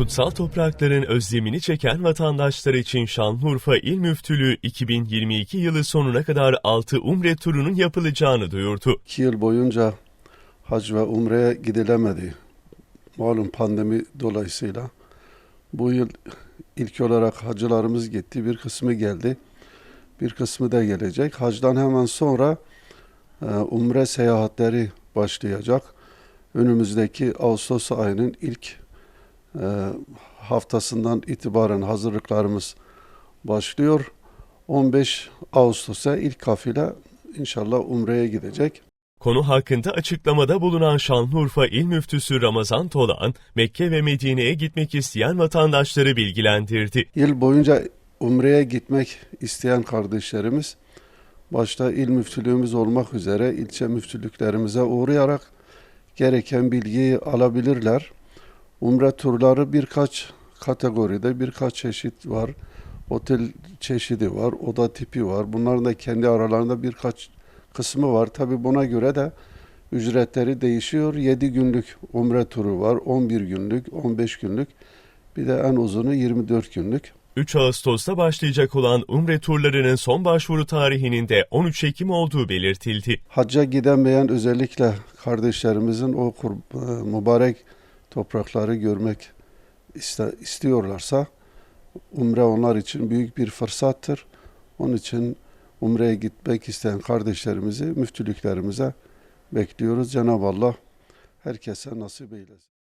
Kutsal toprakların özlemini çeken vatandaşlar için Şanlıurfa İl Müftülüğü 2022 yılı sonuna kadar 6 umre turunun yapılacağını duyurdu. İki yıl boyunca hac ve umreye gidilemedi. Malum pandemi dolayısıyla. Bu yıl ilk olarak hacılarımız gitti. Bir kısmı geldi. Bir kısmı da gelecek. Hacdan hemen sonra e, umre seyahatleri başlayacak. Önümüzdeki Ağustos ayının ilk haftasından itibaren hazırlıklarımız başlıyor. 15 Ağustos'a ilk kafile inşallah Umre'ye gidecek. Konu hakkında açıklamada bulunan Şanlıurfa İl Müftüsü Ramazan Tolan, Mekke ve Medine'ye gitmek isteyen vatandaşları bilgilendirdi. Yıl boyunca Umre'ye gitmek isteyen kardeşlerimiz başta il müftülüğümüz olmak üzere ilçe müftülüklerimize uğrayarak gereken bilgiyi alabilirler. Umre turları birkaç kategoride birkaç çeşit var. Otel çeşidi var, oda tipi var. Bunların da kendi aralarında birkaç kısmı var. Tabi buna göre de ücretleri değişiyor. 7 günlük umre turu var, 11 günlük, 15 günlük. Bir de en uzunu 24 günlük. 3 Ağustos'ta başlayacak olan umre turlarının son başvuru tarihinin de 13 Ekim olduğu belirtildi. Hacca gidemeyen özellikle kardeşlerimizin o kur, e, mübarek toprakları görmek iste, istiyorlarsa umre onlar için büyük bir fırsattır. Onun için umreye gitmek isteyen kardeşlerimizi müftülüklerimize bekliyoruz. Cenab-ı Allah herkese nasip eylesin.